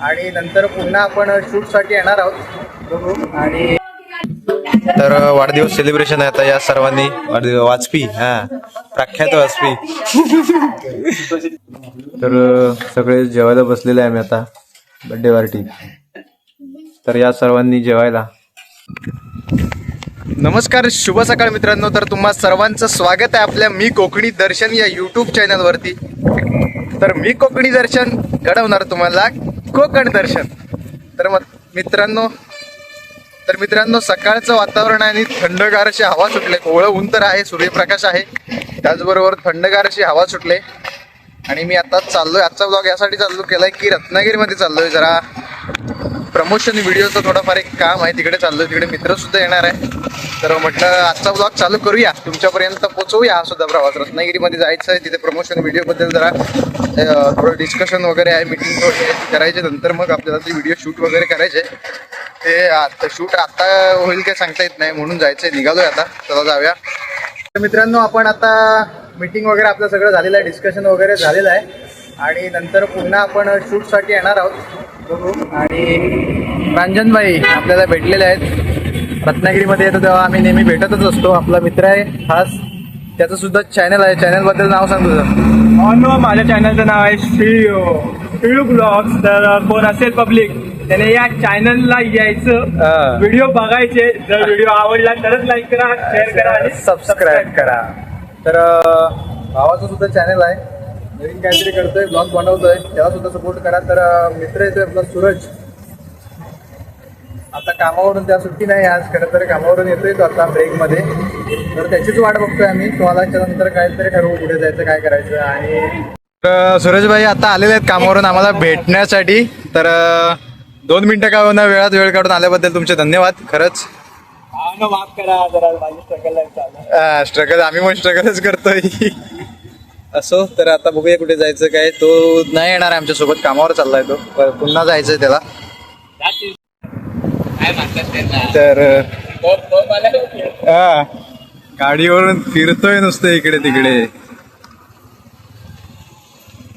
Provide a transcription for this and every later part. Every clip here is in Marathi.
आणि नंतर पुन्हा आपण शूटसाठी येणार आहोत. आणि तर वाढदिवस सेलिब्रेशन आहे आता या सर्वांनी. वाढदिवस वाजपी हा. प्रख्यात वाजपी. तर सगळे जेवायला बसलेले आहे आम्ही आता. बर्थडे पार्टी तर या सर्वांनी जेवायला. नमस्कार शुभ सकाळ मित्रांनो. तर तुम्हा सर्वांचं स्वागत आहे आपल्या मी कोकणी दर्शन या युट्यूब चॅनलवरती तर मी कोकणी दर्शन घडवणार तुम्हाला. कोकण दर्शन. तर मग मित्रांनो तर मित्रांनो सकाळचं वातावरण आहे आणि थंडगार अशी हवा सुटले. कोवळं ऊन तर आहे सूर्यप्रकाश आहे. त्याचबरोबर थंडगार अशी हवा सुटले. आणि मी आता चाललोय आजचा ब्लॉग यासाठी चाललो केलाय की रत्नागिरीमध्ये चाललोय जरा. प्रमोशन व्हिडिओचं थोडंफार एक काम आहे. तिकडे चाललोय. तिकडे मित्र सुद्धा येणार आहे. तर म्हटलं आजचा ब्लॉग चालू करूया. तुमच्यापर्यंत पोहोचवूया. हा सुद्धा प्रवास. रत्नागिरीमध्ये जायचं आहे. तिथे प्रमोशन व्हिडिओबद्दल जरा थोडं डिस्कशन वगैरे आहे. मिटिंग वगैरे करायचे. नंतर मग आपल्याला ते व्हिडिओ शूट वगैरे करायचे. ते आता शूट आता होईल काय सांगता येत नाही. म्हणून जायचंय. निघालोय आता. चला जाऊया. तर मित्रांनो आपण आता मीटिंग वगैरे आपलं सगळं झालेलं आहे. डिस्कशन वगैरे झालेलं आहे. आणि नंतर पुन्हा आपण शूटसाठी येणार आहोत. बघू. आणि प्रांजनबाई आपल्याला भेटलेले आहेत. रत्नागिरीमध्ये येतो तेव्हा आम्ही नेहमी भेटतच असतो. आपला मित्र आहे खास. त्याचं सुद्धा चॅनल आहे. चॅनलबद्दल नाव सांग तुझं. माझ्या चॅनलचं नाव आहे श्री श्री ब्लॉग्स तर कोण असेल पब्लिक त्याने या चॅनलला. यायचं. व्हिडिओ बघायचे. जर व्हिडिओ आवडला तरच लाईक करा शेअर करा आणि सबस्क्राईब करा. तर भावाचं सुद्धा चॅनल आहे. नवीन काहीतरी करतोय ब्लॉग बनवतोय त्याला सुद्धा सपोर्ट करा. तर मित्र येतोय आपला सूरज. आता कामावरून त्या सुट्टी नाही आज खरं तर कामावरून येतोय तो आता ब्रेकमध्ये तर त्याचीच वाट बघतोय आम्ही. तुम्हाला नंतर काहीतरी ठरवू कुठे जायचं काय करायचं आणि तर सूरजभाई आता आलेले आहेत कामावरून आम्हाला भेटण्यासाठी. तर दोन मिनिटं का होणार वेळात वेळ काढून आल्याबद्दल तुमचे धन्यवाद. खरंच. हा ना माफ करा जरा माझी स्ट्रगल स्ट्रगल आम्ही पण स्ट्रगलच करतोय. असो तर आता बघूया कुठे जायचं काय. तो नाही येणार आहे आमच्यासोबत कामावर चाललाय तो. पर पुन्हा जायचंय त्याला. तर हा, गाडीवरून फिरतोय नुसतं इकडे तिकडे.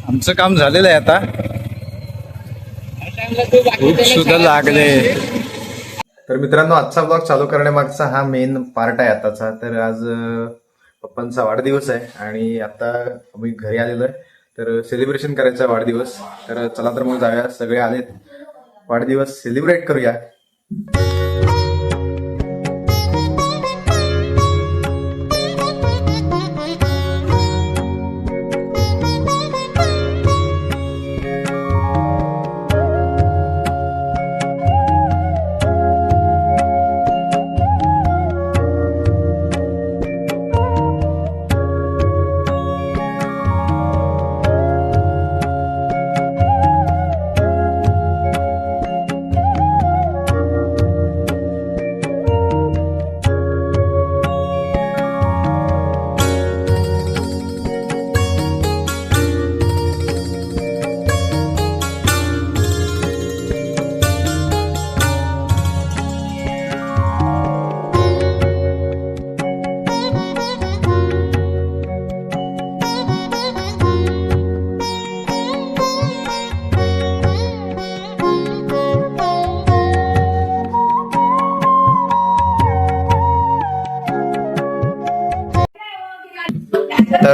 आमचं काम झालेलं आहे आता. भूक सुद्धा लागले. तर मित्रांनो आजचा ब्लॉग चालू करण्यामागचा हा मेन पार्ट आहे आताचा. तर आज पप्पांचा वाढदिवस आहे आणि आता मी घरी आलेलो आहे. तर सेलिब्रेशन करायचा वाढदिवस. तर चला तर मग जाऊया. सगळे आलेत. वाढदिवस सेलिब्रेट करूया.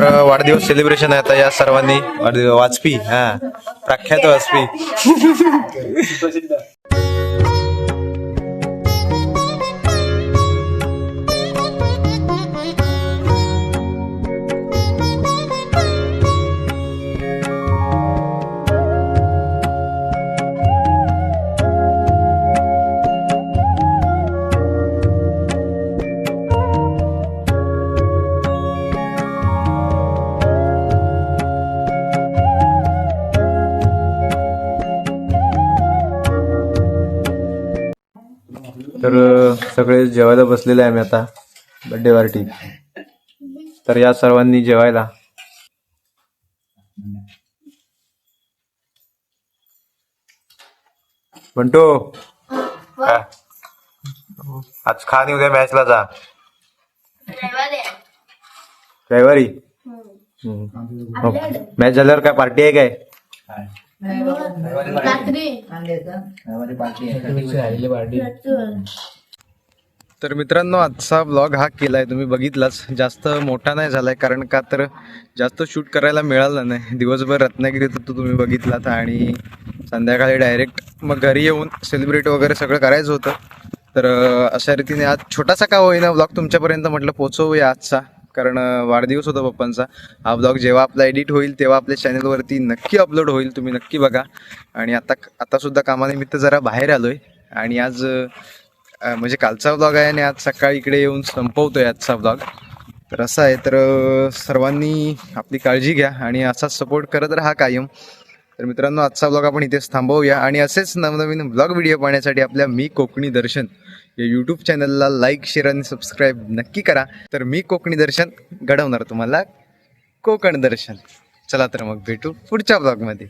वाढदिवस सेलिब्रेशन आहे आता या सर्वांनी. वाढदिवस वाजपी हा. प्रख्यात वाजपी. तर सगळे जेवायला बसलेले आहे आम्ही आता. बर्थडे पार्टी तर या सर्वांनी जेवायला. म्हणतो काय? आज खा आणि उद्या मॅचला जा. रविवारी मॅच झाल्यावर काय पार्टी आहे काय? तर मित्रांनो आजचा ब्लॉग हा केलाय. तुम्ही बघितलाच. जास्त मोठा नाही झालाय कारण का तर जास्त शूट करायला मिळालं नाही. दिवसभर रत्नागिरीत होतो तुम्ही बघितलात. आणि संध्याकाळी डायरेक्ट मग घरी येऊन सेलिब्रेट वगैरे सगळं करायचं होतं. तर अशा रीतीने आज छोटासा का होईना ब्लॉग तुमच्यापर्यंत म्हटलं पोचवूया आजचा. कारण वाढदिवस होता पप्पांचा. हा ब्लॉग जेव्हा आपला एडिट होईल तेव्हा आपल्या चॅनलवरती नक्की अपलोड होईल तुम्ही नक्की बघा. आणि आता आतासुद्धा कामानिमित्त जरा बाहेर आलोय. आणि आज म्हणजे कालचा ब्लॉग आहे आणि आज सकाळी इकडे येऊन संपवतो आहे आजचा ब्लॉग तर असं आहे तर सर्वांनी आपली काळजी घ्या आणि असाच सपोर्ट करत राहा कायम. तर मित्रांनो आजचा ब्लॉग आपण इथेच थांबवूया. आणि असेच नवनवीन ब्लॉग व्हिडिओ पाहण्यासाठी आपल्या मी कोकणी दर्शन. या यूट्यूब चॅनलला लाईक शेअर आणि सबस्क्राईब नक्की करा. तर मी कोकणी दर्शन घडवणार तुम्हाला. कोकण दर्शन. चला तर मग भेटू पुढच्या ब्लॉगमध्ये